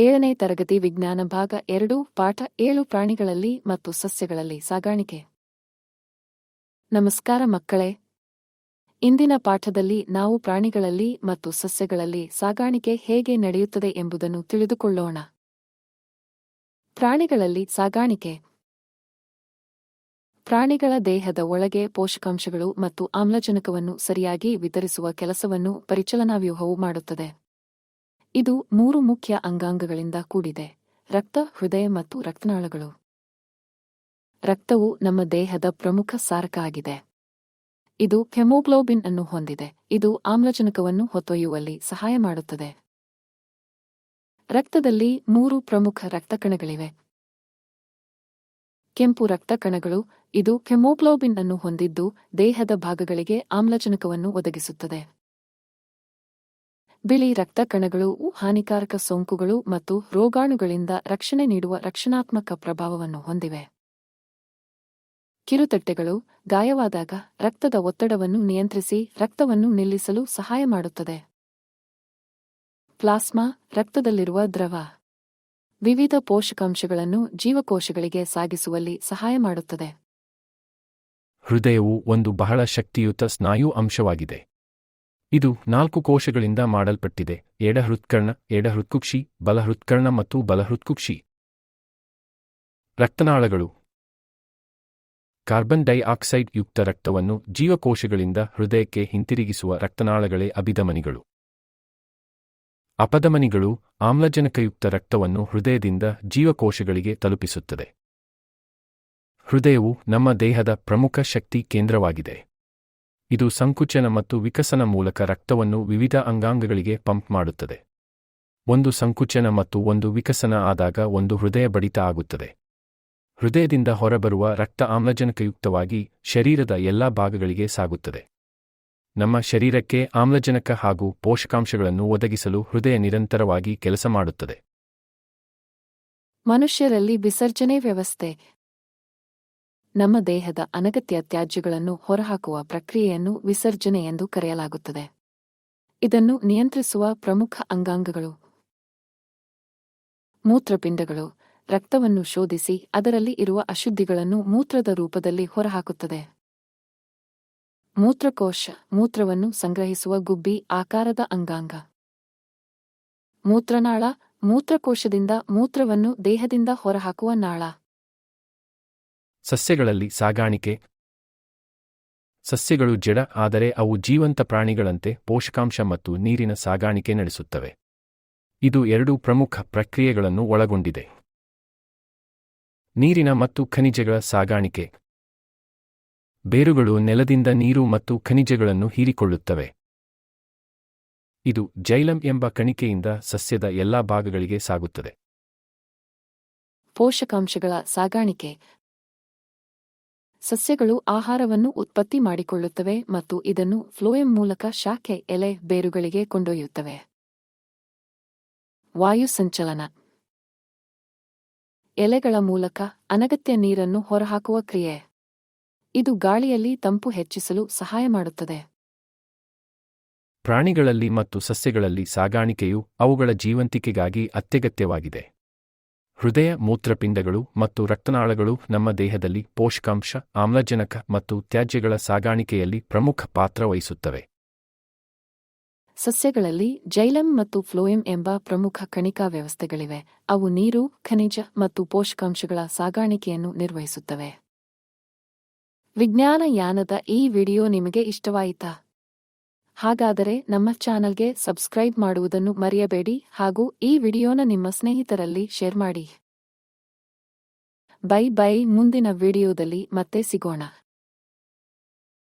ಏಳನೇ ತರಗತಿ ವಿಜ್ಞಾನ ಭಾಗ ಎರಡು, ಪಾಠ ಏಳು ಪ್ರಾಣಿಗಳಲ್ಲಿ ಮತ್ತು ಸಸ್ಯಗಳಲ್ಲಿ ಸಾಗಾಣಿಕೆ. ನಮಸ್ಕಾರ ಮಕ್ಕಳೇ. ಇಂದಿನ ಪಾಠದಲ್ಲಿ ನಾವು ಪ್ರಾಣಿಗಳಲ್ಲಿ ಮತ್ತು ಸಸ್ಯಗಳಲ್ಲಿ ಸಾಗಾಣಿಕೆ ಹೇಗೆ ನಡೆಯುತ್ತದೆ ಎಂಬುದನ್ನು ತಿಳಿದುಕೊಳ್ಳೋಣ. ಪ್ರಾಣಿಗಳಲ್ಲಿ ಸಾಗಾಣಿಕೆ. ಪ್ರಾಣಿಗಳ ದೇಹದ ಒಳಗೆ ಪೋಷಕಾಂಶಗಳು ಮತ್ತು ಆಮ್ಲಜನಕವನ್ನು ಸರಿಯಾಗಿ ವಿತರಿಸುವ ಕೆಲಸವನ್ನು ಪರಿಚಲನಾವ್ಯೂಹವು ಮಾಡುತ್ತದೆ. ಇದು ಮೂರು ಮುಖ್ಯ ಅಂಗಾಂಗಗಳಿಂದ ಕೂಡಿದೆ. ರಕ್ತ, ಹೃದಯ ಮತ್ತು ರಕ್ತನಾಳಗಳು. ರಕ್ತವು ನಮ್ಮ ದೇಹದ ಪ್ರಮುಖ ಸಾರಕ ಆಗಿದೆ. ಇದು ಹೆಮೋಗ್ಲೋಬಿನ್ ಅನ್ನು ಹೊಂದಿದೆ. ಇದು ಆಮ್ಲಜನಕವನ್ನು ಹೊತ್ತೊಯ್ಯುವಲ್ಲಿ ಸಹಾಯ ಮಾಡುತ್ತದೆ. ರಕ್ತದಲ್ಲಿ ಮೂರು ಪ್ರಮುಖ ರಕ್ತಕಣಗಳಿವೆ. ಕೆಂಪು ರಕ್ತ ಕಣಗಳು ಇದು ಹೆಮೋಗ್ಲೋಬಿನ್ ಅನ್ನು ಹೊಂದಿದ್ದು ದೇಹದ ಭಾಗಗಳಿಗೆ ಆಮ್ಲಜನಕವನ್ನು ಒದಗಿಸುತ್ತದೆ. ಬಿಳಿ ರಕ್ತ ಕಣಗಳು ಹಾನಿಕಾರಕ ಸೋಂಕುಗಳು ಮತ್ತು ರೋಗಾಣುಗಳಿಂದ ರಕ್ಷಣೆ ನೀಡುವ ರಕ್ಷಣಾತ್ಮಕ ಪ್ರಭಾವವನ್ನು ಹೊಂದಿವೆ. ಕಿರುತಟ್ಟೆಗಳು ಗಾಯವಾದಾಗ ರಕ್ತದ ಒತ್ತಡವನ್ನು ನಿಯಂತ್ರಿಸಿ ರಕ್ತವನ್ನು ನಿಲ್ಲಿಸಲು ಸಹಾಯ ಮಾಡುತ್ತದೆ. ಪ್ಲಾಸ್ಮಾ ರಕ್ತದಲ್ಲಿರುವ ದ್ರವ. ವಿವಿಧ ಪೋಷಕಾಂಶಗಳನ್ನು ಜೀವಕೋಶಗಳಿಗೆ ಸಾಗಿಸುವಲ್ಲಿ ಸಹಾಯ ಮಾಡುತ್ತದೆ. ಹೃದಯವು ಒಂದು ಬಹಳ ಶಕ್ತಿಯುತ ಸ್ನಾಯು ಅಂಶವಾಗಿದೆ. ಇದು ನಾಲ್ಕು ಕೋಶಗಳಿಂದ ಮಾಡಲ್ಪಟ್ಟಿದೆ, ಎಡಹೃತ್ಕರ್ಣ, ಎಡಹೃತ್ಕುಕ್ಷಿ, ಬಲಹೃತ್ಕರ್ಣ ಮತ್ತು ಬಲ ಹೃತ್ಕುಕ್ಷಿ ರಕ್ತನಾಳಗಳು. ಕಾರ್ಬನ್ ಡೈಆಕ್ಸೈಡ್ ಯುಕ್ತ ರಕ್ತವನ್ನು ಜೀವಕೋಶಗಳಿಂದ ಹೃದಯಕ್ಕೆ ಹಿಂತಿರುಗಿಸುವ ರಕ್ತನಾಳಗಳೇ ಅಭಿಧಮನಿಗಳು. ಅಪಧಮನಿಗಳು ಆಮ್ಲಜನಕಯುಕ್ತ ರಕ್ತವನ್ನು ಹೃದಯದಿಂದ ಜೀವಕೋಶಗಳಿಗೆ ತಲುಪಿಸುತ್ತದೆ. ಹೃದಯವು ನಮ್ಮ ದೇಹದ ಪ್ರಮುಖ ಶಕ್ತಿ ಕೇಂದ್ರವಾಗಿದೆ. ಇದು ಸಂಕುಚನ ಮತ್ತು ವಿಕಸನ ಮೂಲಕ ರಕ್ತವನ್ನು ವಿವಿಧ ಅಂಗಾಂಗಗಳಿಗೆ ಪಂಪ್ ಮಾಡುತ್ತದೆ. ಒಂದು ಸಂಕುಚನ ಮತ್ತು ಒಂದು ವಿಕಸನ ಆದಾಗ ಒಂದು ಹೃದಯ ಬಡಿತ ಆಗುತ್ತದೆ. ಹೃದಯದಿಂದ ಹೊರಬರುವ ರಕ್ತ ಆಮ್ಲಜನಕಯುಕ್ತವಾಗಿ ಶರೀರದ ಎಲ್ಲಾ ಭಾಗಗಳಿಗೆ ಸಾಗುತ್ತದೆ. ನಮ್ಮ ಶರೀರಕ್ಕೆ ಆಮ್ಲಜನಕ ಹಾಗೂ ಪೋಷಕಾಂಶಗಳನ್ನು ಒದಗಿಸಲು ಹೃದಯ ನಿರಂತರವಾಗಿ ಕೆಲಸ ಮಾಡುತ್ತದೆ. ಮನುಷ್ಯರಲ್ಲಿ ವಿಸರ್ಜನೆ ವ್ಯವಸ್ಥೆ ನಮ್ಮ ದೇಹದ ಅನಗತ್ಯ ತ್ಯಾಜ್ಯಗಳನ್ನು ಹೊರಹಾಕುವ ಪ್ರಕ್ರಿಯೆಯನ್ನು ವಿಸರ್ಜನೆ ಎಂದು ಕರೆಯಲಾಗುತ್ತದೆ. ಇದನ್ನು ನಿಯಂತ್ರಿಸುವ ಪ್ರಮುಖ ಅಂಗಾಂಗಗಳು. ಮೂತ್ರಪಿಂಡಗಳು. ರಕ್ತವನ್ನು ಶೋಧಿಸಿ ಅದರಲ್ಲಿ ಇರುವ ಅಶುದ್ಧಿಗಳನ್ನು ಮೂತ್ರದ ರೂಪದಲ್ಲಿ ಹೊರಹಾಕುತ್ತದೆ. ಮೂತ್ರಕೋಶ. ಮೂತ್ರವನ್ನು ಸಂಗ್ರಹಿಸುವ ಗುಬ್ಬಿ ಆಕಾರದ ಅಂಗಾಂಗ. ಮೂತ್ರನಾಳ. ಮೂತ್ರಕೋಶದಿಂದ ಮೂತ್ರವನ್ನು ದೇಹದಿಂದ ಹೊರಹಾಕುವ ನಾಳ. ಸಸ್ಯಗಳಲ್ಲಿ ಸಾಗಾಣಿಕೆ. ಸಸ್ಯಗಳು ಜಡ, ಆದರೆ ಅವು ಜೀವಂತ ಪ್ರಾಣಿಗಳಂತೆ ಪೋಷಕಾಂಶ ಮತ್ತು ನೀರಿನ ಸಾಗಾಣಿಕೆ ನಡೆಸುತ್ತವೆ. ಇದು ಎರಡು ಪ್ರಮುಖ ಪ್ರಕ್ರಿಯೆಗಳನ್ನು ಒಳಗೊಂಡಿದೆ. ನೀರಿನ ಮತ್ತು ಖನಿಜಗಳ ಸಾಗಾಣಿಕೆ. ಬೇರುಗಳು ನೆಲದಿಂದ ನೀರು ಮತ್ತು ಖನಿಜಗಳನ್ನು ಹೀರಿಕೊಳ್ಳುತ್ತವೆ. ಇದು ಜೈಲಂ ಎಂಬ ಕಣಿಕೆಯಿಂದ ಸಸ್ಯದ ಎಲ್ಲಾ ಭಾಗಗಳಿಗೆ ಸಾಗುತ್ತದೆ. ಪೋಷಕಾಂಶಗಳ ಸಾಗಾಣಿಕೆ ಸಸ್ಯಗಳು ಆಹಾರವನ್ನು ಉತ್ಪತ್ತಿ ಮಾಡಿಕೊಳ್ಳುತ್ತವೆ ಮತ್ತು ಇದನ್ನು ಫ್ಲೋಯಂ ಮೂಲಕ ಶಾಖೆ, ಎಲೆ, ಬೇರುಗಳಿಗೆ ಕೊಂಡೊಯ್ಯುತ್ತವೆ. ವಾಯು ಸಂಚಲನ. ಎಲೆಗಳ ಮೂಲಕ ಅನಗತ್ಯ ನೀರನ್ನು ಹೊರಹಾಕುವ ಕ್ರಿಯೆ. ಇದು ಗಾಳಿಯಲ್ಲಿ ತಂಪು ಹೆಚ್ಚಿಸಲು ಸಹಾಯ ಮಾಡುತ್ತದೆ. ಪ್ರಾಣಿಗಳಲ್ಲಿ ಮತ್ತು ಸಸ್ಯಗಳಲ್ಲಿ ಸಾಗಾಣಿಕೆಯು ಅವುಗಳ ಜೀವಂತಿಕೆಗಾಗಿ ಅತ್ಯಗತ್ಯವಾಗಿದೆ. ಹೃದಯ ಮೂತ್ರಪಿಂಡಗಳು ಮತ್ತು ರಕ್ತನಾಳಗಳು ನಮ್ಮ ದೇಹದಲ್ಲಿ ಪೋಷಕಾಂಶ, ಆಮ್ಲಜನಕ ಮತ್ತು ತ್ಯಾಜ್ಯಗಳ ಸಾಗಾಣಿಕೆಯಲ್ಲಿ ಪ್ರಮುಖ ಪಾತ್ರ ವಹಿಸುತ್ತವೆ. ಸಸ್ಯಗಳಲ್ಲಿ ಜೈಲಂ ಮತ್ತು ಫ್ಲೋಯಂ ಎಂಬ ಪ್ರಮುಖ ಕಣಿಕಾ ವ್ಯವಸ್ಥೆಗಳಿವೆ. ಅವು ನೀರು, ಖನಿಜ ಮತ್ತು ಪೋಷಕಾಂಶಗಳ ಸಾಗಾಣಿಕೆಯನ್ನು ನಿರ್ವಹಿಸುತ್ತವೆ. ವಿಜ್ಞಾನ ಯಾನದ ಈ ವಿಡಿಯೋ ನಿಮಗೆ ಇಷ್ಟವಾಯಿತಾ? ಹಾಗಾದರೆ ನಮ್ಮ ಚಾನಲ್ಗೆ ಸಬ್ಸ್ಕ್ರೈಬ್ ಮಾಡುವುದನ್ನು ಮರೆಯಬೇಡಿ ಹಾಗೂ ಈ ವಿಡಿಯೋನ ನಿಮ್ಮ ಸ್ನೇಹಿತರಲ್ಲಿ ಶೇರ್ ಮಾಡಿ. ಬೈ ಬೈ ಮುಂದಿನ ವಿಡಿಯೋದಲ್ಲಿ ಮತ್ತೆ ಸಿಗೋಣ.